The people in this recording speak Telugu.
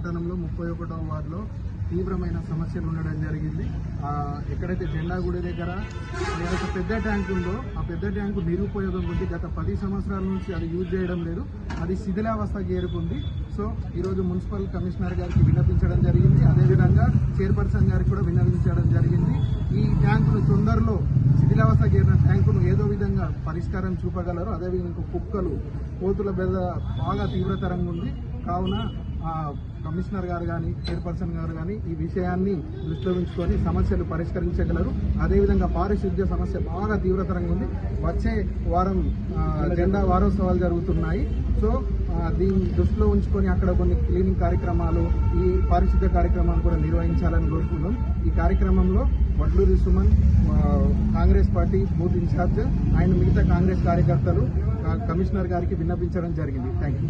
పట్టణంలో ముప్పై ఒకటవ వారిలో తీవ్రమైన సమస్యలు ఉండడం జరిగింది. ఎక్కడైతే జెండా గుడి దగ్గర ఒక పెద్ద ట్యాంక్ ఉందో ఆ పెద్ద ట్యాంకు నిరుపయోగం ఉంది గత పది సంవత్సరాల నుంచి అది యూజ్ చేయడం లేదు. అది శిథిలావస్థ ఏరుకుంది సో ఈరోజు మున్సిపల్ కమిషనర్ గారికి విన్నపించడం జరిగింది. అదేవిధంగా చైర్పర్సన్ గారికి కూడా విన్నవించడం జరిగింది. ఈ ట్యాంకును తొందరలో శిథిలావస్థ ఏరిన ట్యాంకును ఏదో విధంగా పరిష్కారం చూపగలరు. అదేవిధంగా కుక్కలు కోతుల బెద బాగా తీవ్రతరంగా ఉంది. కావున కమిషనర్ గారు కానీ చైర్పర్సన్ గారు కానీ ఈ విషయాన్ని దృష్టిలో ఉంచుకొని సమస్యలు పరిష్కరించగలరు. అదేవిధంగా పారిశుద్ధ్య సమస్య బాగా తీవ్రతరంగా ఉంది. వచ్చే వారం జెండా వారోత్సవాలు జరుగుతున్నాయి. సో దీన్ని దృష్టిలో ఉంచుకొని అక్కడ కొన్ని క్లీనింగ్ కార్యక్రమాలు ఈ పారిశుద్ధ్య కార్యక్రమాలు కూడా నిర్వహించాలని కోరుకున్నాం ఈ కార్యక్రమంలో Vadluri Suman Congress party booth in charge ఆయన మిగతా కాంగ్రెస్ కార్యకర్తలు కమిషనర్ గారికి విన్నపించడం జరిగింది. Thank you